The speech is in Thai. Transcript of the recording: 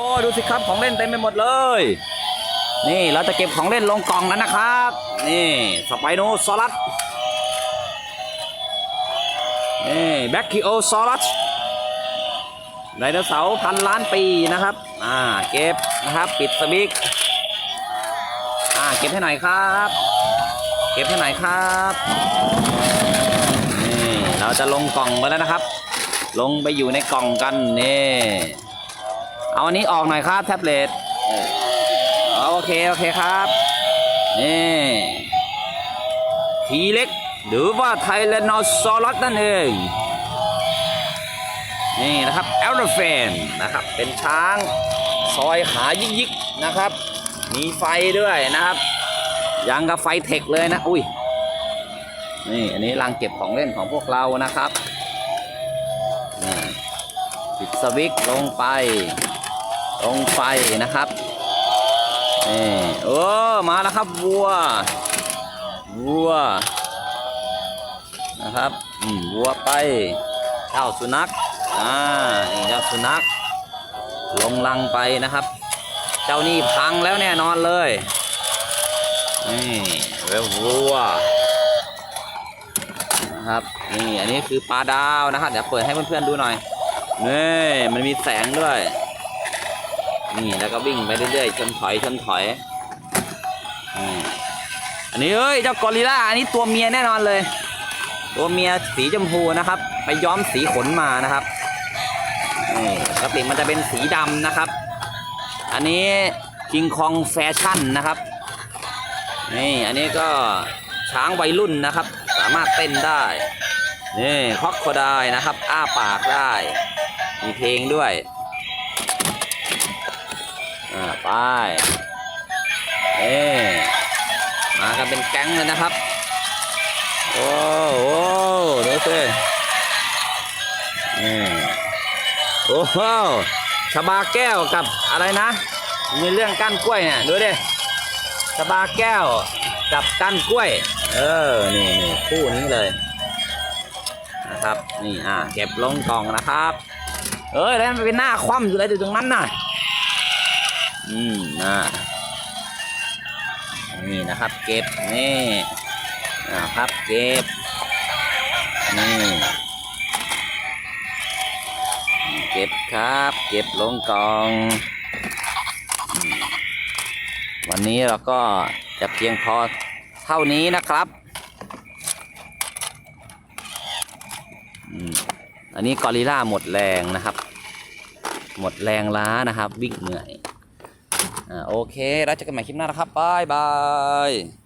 โอ้ดูสิครับของเล่นเต็มไปหมดเลย นี่เราจะเก็บของเล่นลงกล่องแล้วนะครับ นี่สไปโนซอรัสนี่แบคคิโอซอรัสไดโนเสาร์พันล้านปีนะครับ อ่าเก็บนะครับปิดสวิกอ่าเก็บให้หน่อยครับ เก็บให้หน่อยครับนี่เราจะลงกล่องไปแล้วนะครับ ลงไปอยู่ในกล่องกันนี่ เอาอันนี้ออกหน่อยครับแท็บเล็ตเออเอาโอเคโอเคครับนี่ทีเล็กหรือว่าไทแรนโนซอรัสนั่นเองนี่นะครับเอลเฟนนะครับเป็นช้างซอยขายิกๆนะครับ มีไฟด้วยนะครับยังกับไฟเทคเลยนะอุ้ยนี่อันนี้รังเก็บของเล่นของพวกเรานะครับนี่ปิดสวิตช์ลงไป ลงไฟนะครับนี่โอ้มาแล้วครับวัววัวนะครับอืมวัวไปเจ้าสุนัขอ่าเจ้าสุนัขลงลังไปนะครับ เจ้านี่พังแล้วแน่นอนเลยนี่เววัวนะครับนี่อันนี้คือปลาดาวนะครับเดี๋ยวเปิดให้เพื่อนๆดูหน่อยนี่มันมีแสงด้วย นี่แล้วก็วิ่งไปเรื่อยๆชนถอยชนถอยอันนี้เอ้ยเจ้ากอริลลาอันนี้ตัวเมียแน่นอนเลย ตัวเมียสีชมพูนะครับ ไปย้อมสีขนมานะครับนี่ปกติมันจะเป็นสีดำนะครับ อันนี้คิงคองแฟชั่นนะครับนี่อันนี้ก็ช้างวัยรุ่นนะครับ สามารถเต้นได้นี่คอกโคได้นะครับ อ้าปากได้ มีเพลงด้วย อ่าไปเอ๊มากันเป็นแก๊งเลยนะครับ โอ้โหดูสินี่โอ้โหชบาแก้วกับอะไรนะ มีเรื่องก้านกล้วยเนี่ยดูดิชบาแก้วกับก้านกล้วย เออ นี่นี่คู่นี้เลย นะครับ นี่ อ่า เก็บลงกล่องนะครับ เอ้ยแล้วมันเป็นหน้าคว่ำอยู่เลยอยู่ตรงนั้นน่ะ อืมนะนี่นะครับเก็บนี่อ่าครับเก็บนี่เก็บครับ เก็บลงกอง วันนี้เราก็จะเพียงพอเท่านี้นะครับอืมอันนี้กอริล่าหมดแรงนะครับ หมดแรงล้านะครับ วิ่งเหนื่อย โอเค แล้วเจอกันใหม่คลิปหน้านะครับบายบาย